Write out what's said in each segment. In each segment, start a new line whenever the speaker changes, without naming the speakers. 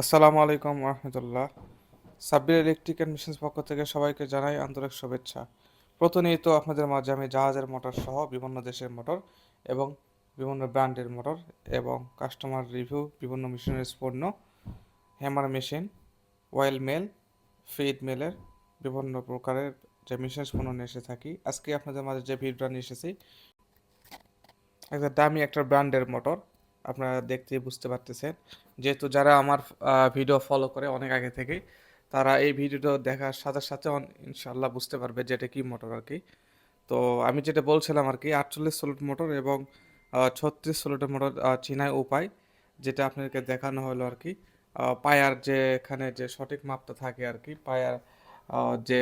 আসসালামু আলাইকুম রহমতুল্লাহ। Sabbir electric and পক্ষ থেকে সবাইকে জানাই আন্তরিক শুভেচ্ছা। প্রতিনিয়ত আপনাদের মাঝে আমি জাহাজের মোটর সহ বিভিন্ন দেশের মোটর এবং বিভিন্ন ব্র্যান্ডের মোটর এবং কাস্টমার রিভিউ, বিভিন্ন মেশিনারিজ পণ্য, hammer machine, oil mill, feed মেলের বিভিন্ন প্রকারের যে মেশিনারিজ পণ্য নিয়ে এসে থাকি। আজকে আপনাদের মাঝে যে ভিডিওটা নিয়ে এসেছি, একটা দামি একটা ব্র্যান্ডের মোটর আপনারা দেখতে বুঝতে পারতেছেন। যেহেতু যারা আমার ভিডিও ফলো করে অনেক আগে থেকেই তারা এই ভিডিওটা দেখার সাথে সাথে ইনশাল্লাহ বুঝতে পারবে যে এটা কি মোটর আর কি। তো আমি যেটা বলছিলাম আর কি, আটচল্লিশ সোলট মোটর এবং ছত্রিশ সোলটের মোটর চিনায় উপায়, যেটা আপনাদেরকে দেখানো হলো আর কি। পায়ার যে এখানে যে সঠিক মাপটা থাকে আর কি, পায়ার যে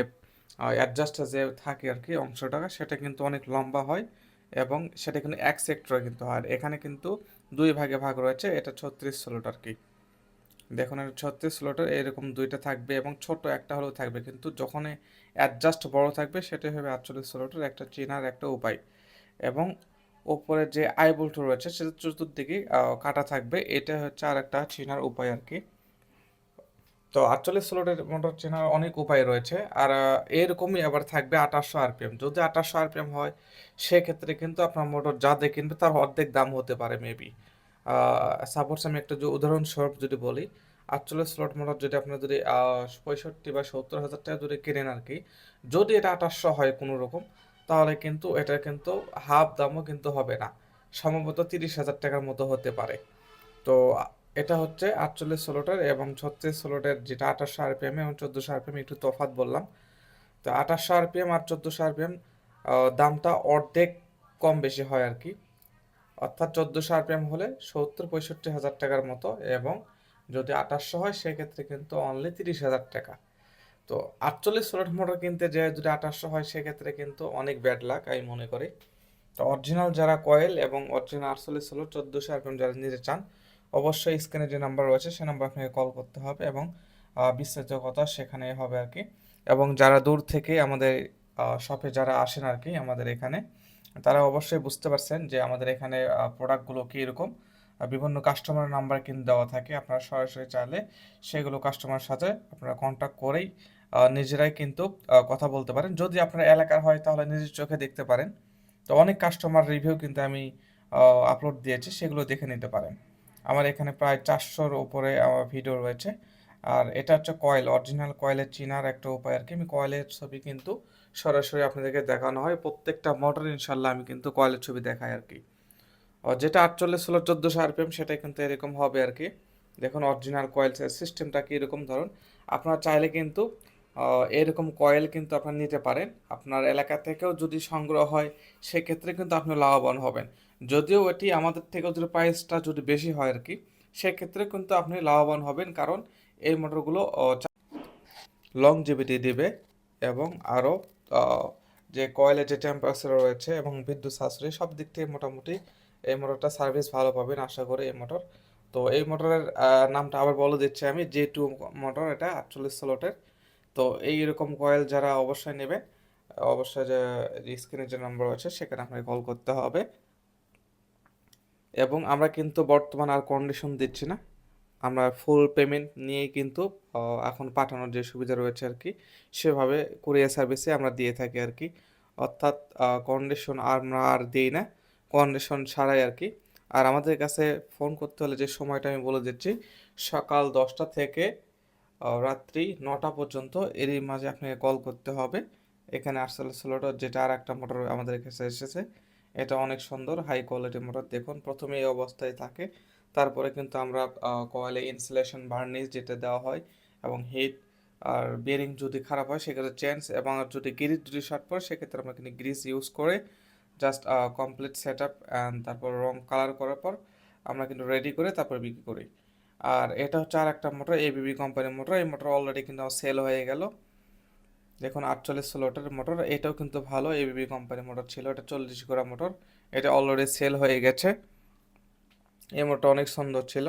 অ্যাডজাস্টার যে থাকে আর কি অংশটা, সেটা কিন্তু অনেক লম্বা হয় এবং সেটা কিন্তু এক সেক্টরে কিন্তু হয়। এখানে কিন্তু দুই ভাগে ভাগ রয়েছে, এটা ছত্রিশ স্লোট আর কি। দেখুন, এটা ছত্রিশ স্লোটের এরকম দুইটা থাকবে এবং ছোট একটা হলেও থাকবে, কিন্তু যখন অ্যাডজাস্ট বড় থাকবে, সেটাই হবে আটচল্লিশ স্লোটের একটা চেনার একটা উপায়। এবং ওপরে যে আইবোল্ট রয়েছে, সেটা চতুর্দিকে কাটা থাকবে, এটা হচ্ছে আর একটা চেনার উপায় আর কি। তো আটচল্লিশ স্লোটের মোটর চেনার অনেক উপায় রয়েছে। আর এরকমই আবার থাকবে আঠাশশো আরপিএম যদি আঠাশশো আরপিএম হয়, সেক্ষেত্রে কিন্তু আপনার মোটর যা দিয়ে কিনবে তার অর্ধেক দাম হতে পারে মেবি সাপোজ আমি একটা উদাহরণস্বরূপ যদি বলি, আটচল্লিশ স্লট মোটর যদি আপনার যদি পঁয়ষট্টি বা সত্তর হাজার টাকা যদি কেনেন আর কি, যদি এটা আঠাশশো হয় কোনো রকম, তাহলে কিন্তু এটা কিন্তু হাফ দামও কিন্তু হবে না। সম্ভবত তিরিশ হাজার টাকার মতো হতে পারে। তো এটা হচ্ছে আটচল্লিশ ষোলোটার এবং ছত্রিশ ষোলোটার যেটা আঠাশশো আরপিএম এবং চোদ্দোশো আরপিএম একটু তফাৎ বললাম। তো আঠাশশো আরপিএম আর চোদ্দোশো আরপিএম দামটা অর্ধেক কম বেশি হয় আর কি। অর্থাৎ চোদ্দোশো আরপিএম হলে সত্তর পঁয়ষট্টি হাজার টাকার মতো এবং যদি আঠাশশো হয়, সেক্ষেত্রে কিন্তু অনলি তিরিশ হাজার টাকা। তো আটচল্লিশ ষোলোট মোটর কিনতে যে যদি আঠাশশো হয়, সেক্ষেত্রে কিন্তু অনেক ব্যাড লাক আমি মনে করি। তো অরিজিনাল যারা কয়েল এবং অরিজিনাল আটচল্লিশ ষোলো চোদ্দোশো আরপিএম যারা নিতে চান অবশ্যই স্ক্রিনে যে নাম্বার রয়েছে, সে নাম্বার আপনাকে কল করতে হবে এবং বিস্তারিত কথা সেখানে হবে আর কি। এবং যারা দূর থেকে আমাদের শপে যারা আসেন আর কি আমাদের এখানে, তারা অবশ্যই বুঝতে পারছেন যে আমাদের এখানে প্রোডাক্টগুলো কীরকম বিভিন্ন কাস্টমার নাম্বার কিন্তু দেওয়া থাকে, আপনারা সরাসরি চাইলে সেগুলো কাস্টমার সাথে আপনারা কন্ট্যাক্ট করেই নিজেরাই কিন্তু কথা বলতে পারেন। যদি আপনার এলাকার হয় তাহলে নিজের চোখে দেখতে পারেন। তো অনেক কাস্টমার রিভিউ কিন্তু আমি আপলোড দিয়েছি, সেগুলো দেখে নিতে পারেন। আমার এখানে প্রায় চারশোর উপরে আমার ভিডিও রয়েছে। আর এটা হচ্ছে কয়েল অরিজিনাল কয়েলের চিনার একটা উপায় আর কি। আমি কয়েলের ছবি কিন্তু সরাসরি আপনাদেরকে দেখানো হয়। প্রত্যেকটা মোটর ইনশাল্লাহ আমি কিন্তু কয়েলের ছবি দেখাই আর কি। যেটা আটচল্লিশ ষোলো চোদ্দোশো আরপিএম সেটাই কিন্তু এরকম হবে আর কি। দেখুন অরিজিনাল কয়েল সিস্টেমটা কি এরকম ধরুন। আপনারা চাইলে কিন্তু এরকম কয়েল কিন্তু আপনারা নিতে পারেন। আপনার এলাকা থেকেও যদি সংগ্রহ হয়, সেক্ষেত্রে কিন্তু আপনি লাভবান হবেন। যদিও এটি আমাদের থেকেও যদি প্রাইসটা যদি বেশি হয় আর কি সেক্ষেত্রে কিন্তু আপনি লাভবান হবেন কারণ এই মোটরগুলো লংজিভিটি দিবে এবং আরও যে কয়েলের যে টেম্পারেচার রয়েছে এবং বিদ্যুৎ সাশ্রয়ী সব দিক থেকে মোটামুটি এই মোটরটা সার্ভিস ভালো পাবেন আশা করি এই মোটর তো এই মোটরের নামটা আবার বলে দিচ্ছি আমি জে টু মোটর এটা আটচল্লিশ স্লটের তো এই রকম কয়েল যারা অবশ্যই নেবেন, অবশ্যই যে স্ক্রিনে যে নাম্বার আছে সেখানে আপনাকে কল করতে হবে। এবং আমরা কিন্তু বর্তমান আর কন্ডিশন দিচ্ছি না। আমরা ফুল পেমেন্ট নিয়েই কিন্তু এখন পাঠানোর যে সুবিধা রয়েছে আর কি, সেভাবে কুরিয়ার সার্ভিসে আমরা দিয়ে থাকি আর কি। অর্থাৎ কন্ডিশন আমরা আর দিই না কন্ডিশন ছাড়াই আর কি। আর আমাদের কাছে ফোন করতে হলে যে সময়টা আমি বলে দিচ্ছি, সকাল দশটা থেকে রাত্রি নটা পর্যন্ত এরই মাঝে আপনাকে কল করতে হবে। এখানে আর্সেল স্লোটার যেটা আর একটা মোটর আমাদের কাছে এসেছে এটা অনেক সুন্দর হাই কোয়ালিটি মোটর দেখুন, প্রথমে এই অবস্থায় থাকে। তারপরে কিন্তু আমরা কয়েলে ইনসুলেশন ভার্নিশ যেটা দেওয়া হয় এবং হিট আর বিয়ারিং যদি খারাপ হয়, সেক্ষেত্রে চেঞ্জ এবং যদি গ্রিজ যদি শর্ট পড়ে, সেক্ষেত্রে আমরা কিন্তু গ্রিজ ইউজ করে just complete set up and তারপর রং কালার করার পর আমরা কিন্তু রেডি করে তারপর বিক্রি করি। আর এটা হচ্ছে আর একটা মোটর এবিবি কোম্পানির মোটর। এই মোটর অলরেডি কিন্তু সেল হয়ে গেল। দেখুন আটচল্লিশ ষোলোটার মোটর, এটাও কিন্তু ভালো এবিবি কোম্পানির মোটর ছিল, এটা চল্লিশ গোড়া মোটর, এটা অলরেডি সেল হয়ে গেছে। এই মোটর অনেক সুন্দর ছিল।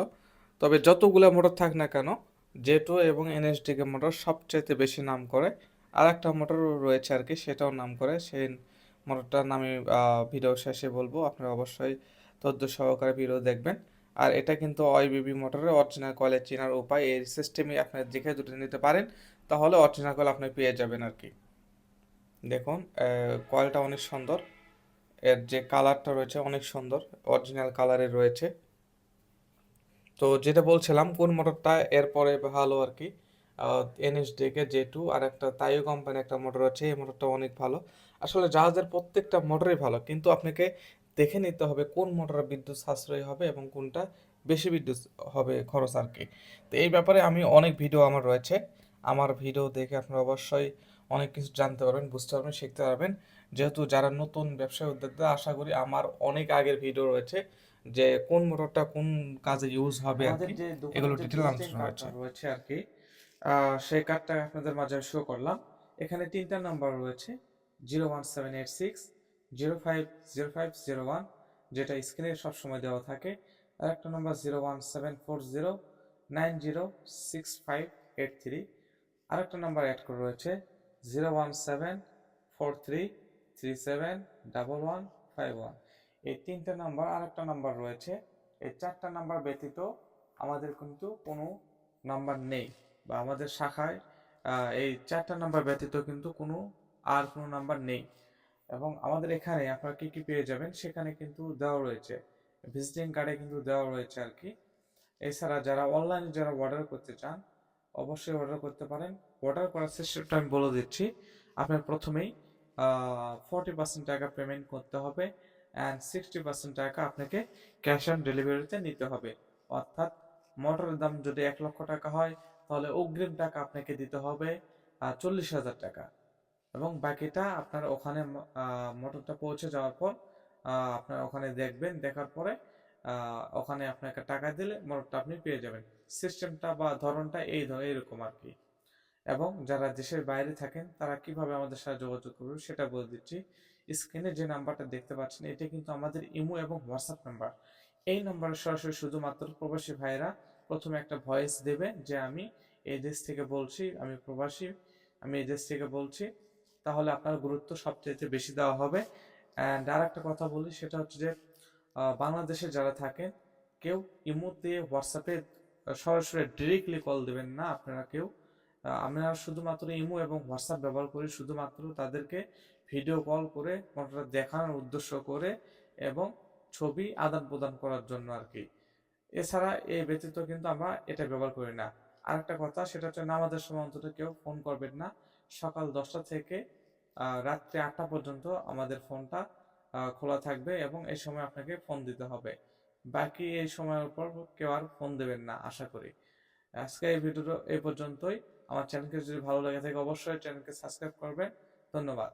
তবে যতগুলো মোটর থাক না কেন জেটো এবং এনএসডিকে মোটর সবচাইতে বেশি নাম করে। আর একটা মোটর রয়েছে আর কি, সেটাও নাম করে। সেই মোটরটার নামে ভিডিও শেষে বলব, আপনারা অবশ্যই তথ্য সহকারে ভিডিও দেখবেন।
আর এটা কিন্তু ওয়াইবিবি মোটরের অরিজিনাল কয়েলের চেনার উপায় এই সিস্টেমে আপনি দেখে দুটো নিতে পারেন। তাহলে অরিজিনাল কয়েল আপনি পেয়ে যাবেন আর কি। দেখুন কয়েলটা অনেক সুন্দর। এর যে কালারটা রয়েছে অনেক সুন্দর, অরিজিনাল কালারের রয়েছে। তো যেটা বলছিলাম, কোন মোটরটা এরপরে ভালো আর কি এনএসডিকে জে টু আর একটা তাইও কোম্পানি একটা মোটর আছে, এই মোটরটা অনেক ভালো। আসলে জাহাজের প্রত্যেকটা মোটরই ভালো, কিন্তু আপনাকে দেখে নিতে হবে কোন মোটরের বিদ্যুৎ সাশ্রয়ী হবে এবং কোনটা বেশি বিদ্যুৎ হবে খরচ আর কি। তো এই ব্যাপারে আমি অনেক ভিডিও আমার রয়েছে। আমার ভিডিও দেখে আপনারা অবশ্যই অনেক কিছু জানতে পারবেন বুঝতে পারবেন শিখতে পারবেন। যেহেতু যারা নতুন ব্যবসায় উদ্যোক্তা আশা করি আমার অনেক আগের ভিডিও রয়েছে যে কোন মোটরটা কোন কাজে ইউজ হবে আর কি। এগুলো ডিটেল আলোচনা রয়েছে আর কি সেই কার্ডটা আপনাদের মাঝে শো করলাম। এখানে তিনটা নাম্বার রয়েছে zero one seven eight six zero five zero five zero one যেটা স্ক্রিনে সবসময় দেওয়া থাকে। আর একটা number zero one seven four zero nine zero six five eight three আরেকটা নাম্বার অ্যাড করে রয়েছে zero one seven four three three seven double one five one এই তিনটে নাম্বার আরেকটা নাম্বার রয়েছে। এই চারটা নাম্বার ব্যতীত আমাদের কিন্তু কোনো নাম্বার নেই বা আমাদের শাখায় এই চারটা নাম্বার ব্যতীত কিন্তু কোনো আর কোনো নাম্বার নেই। এবং আমাদের এখানে আপনারা কী কী পেয়ে যাবেন সেখানে কিন্তু দেওয়া রয়েছে। ভিজিটিং কার্ডে কিন্তু দেওয়া রয়েছে আর কি। এছাড়া যারা অনলাইনে যারা অর্ডার করতে চান অবশ্যই অর্ডার করতে পারেন। অর্ডার করার সিস্টেমটা আমি বলে দিচ্ছি। আপনার প্রথমেই ফর্টি পার্সেন্ট টাকা পেমেন্ট করতে হবে অ্যান্ড সিক্সটি পার্সেন্ট টাকা আপনাকে ক্যাশ অন ডেলিভারিতে নিতে হবে। অর্থাৎ মোটরের দাম যদি এক লক্ষ টাকা হয়, তাহলে অগ্রিম টাকা আপনাকে দিতে হবে চল্লিশ হাজার টাকা। এবং বাকিটা আপনার ওখানে মোটরটা পৌঁছে যাওয়ার পর আপনার ওখানে দেখবেন, দেখার পরে ওখানে আপনাকে টাকা দিলে মোটরটা আপনি পেয়ে যাবেন। সিস্টেমটা বা ধরনটা এই এরকম আর কি এবং যারা দেশের বাইরে থাকেন, তারা কীভাবে আমাদের সাথে যোগাযোগ করবে সেটা বলে দিচ্ছি। স্ক্রিনে যে নাম্বারটা দেখতে পাচ্ছেন, এটা কিন্তু আমাদের ইমো এবং হোয়াটসঅ্যাপ নাম্বার। এই নাম্বারে সরাসরি শুধুমাত্র প্রবাসী ভাইয়েরা প্রথমে একটা ভয়েস দেবে যে, আমি এই দেশ থেকে বলছি, আমি প্রবাসী, আমি এই দেশ থেকে বলছি। তাহলে আপনার গুরুত্ব সবচেয়ে বেশি দেওয়া হবে। অ্যান্ড আর একটা কথা বলি, সেটা হচ্ছে যে বাংলাদেশে যারা থাকেন, কেউ ইমোতে, হোয়াটসঅ্যাপে সরাসরি ডিরেক্টলি কল দেবেন না আপনারা কেউ। আমরা শুধুমাত্র ইমো এবং হোয়াটসঅ্যাপ ব্যবহার করি, শুধুমাত্র তাদেরকে ভিডিও কল করে মোটরটা দেখানোর উদ্দেশ্য করে এবং ছবি আদান প্রদান করার জন্য আর কি এছাড়া এই ব্যতীত কিন্তু আমরা এটা ব্যবহার করি না। আরেকটা কথা, সেটা হচ্ছে নামাজের সময় অন্তত কেউ ফোন করবেন না। সকাল দশটা থেকে রাত্রি আটটা পর্যন্ত আমাদের ফোনটা খোলা থাকবে এবং এই সময় আপনাকে ফোন দিতে হবে। বাকি এই সময়ের উপর কেউ আর ফোন দেবেন না, আশা করি। আজকে এই ভিডিওটা এই পর্যন্তই। আমার চ্যানেলকে যদি ভালো লাগে থাকে, অবশ্যই চ্যানেলকে সাবস্ক্রাইব করবেন। ধন্যবাদ।